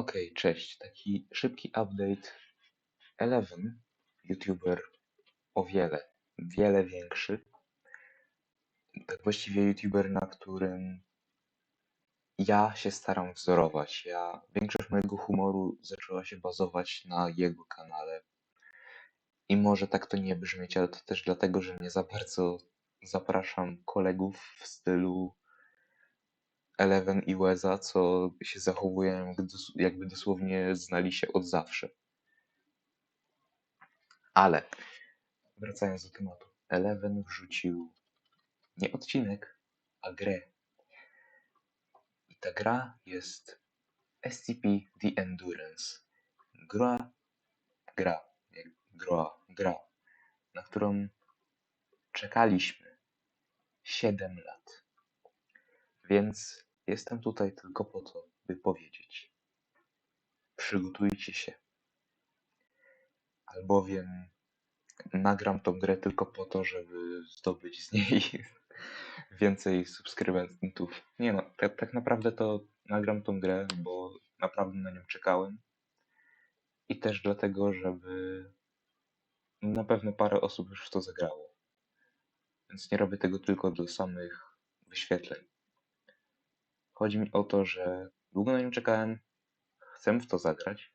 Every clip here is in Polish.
Okej, cześć. Taki szybki update. Eleven, youtuber o wiele, wiele większy. Tak właściwie youtuber, na którym ja się staram wzorować. Ja, większość mojego humoru zaczęła się bazować na jego kanale. I może tak to nie brzmieć, ale to też dlatego, że nie za bardzo zapraszam kolegów w stylu Eleven i Łeza, co się zachowują jakby dos- jakby dosłownie znali się od zawsze. Ale wracając do tematu. Eleven wrzucił nie odcinek, a grę. I ta gra jest SCP The Endurance. Gra, gra, gra, gra, na którą czekaliśmy 7 lat. Więc jestem tutaj tylko po to, by powiedzieć. Przygotujcie się. Albowiem nagram tą grę tylko po to, żeby zdobyć z niej więcej subskrybentów. Nie no, tak, tak naprawdę to nagram tą grę, bo naprawdę na nią czekałem. I też dlatego, żeby na pewno parę osób już w to zagrało. Więc nie robię tego tylko dla samych wyświetleń. Chodzi mi o to, że długo na nią czekałem, chcę w to zagrać,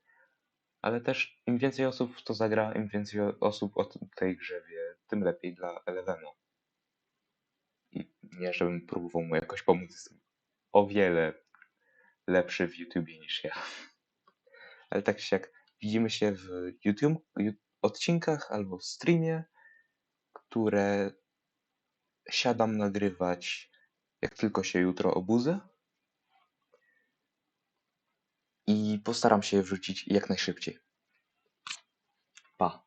ale też im więcej osób w to zagra, im więcej osób o tej grze wie, tym lepiej dla Elevenu. I nie, żebym próbował mu jakoś pomóc, jestem o wiele lepszy w YouTubie niż ja. Ale tak czy siak, widzimy się w YouTube, odcinkach albo w streamie, które siadam nagrywać jak tylko się jutro obudzę. I postaram się je wrzucić jak najszybciej. Pa.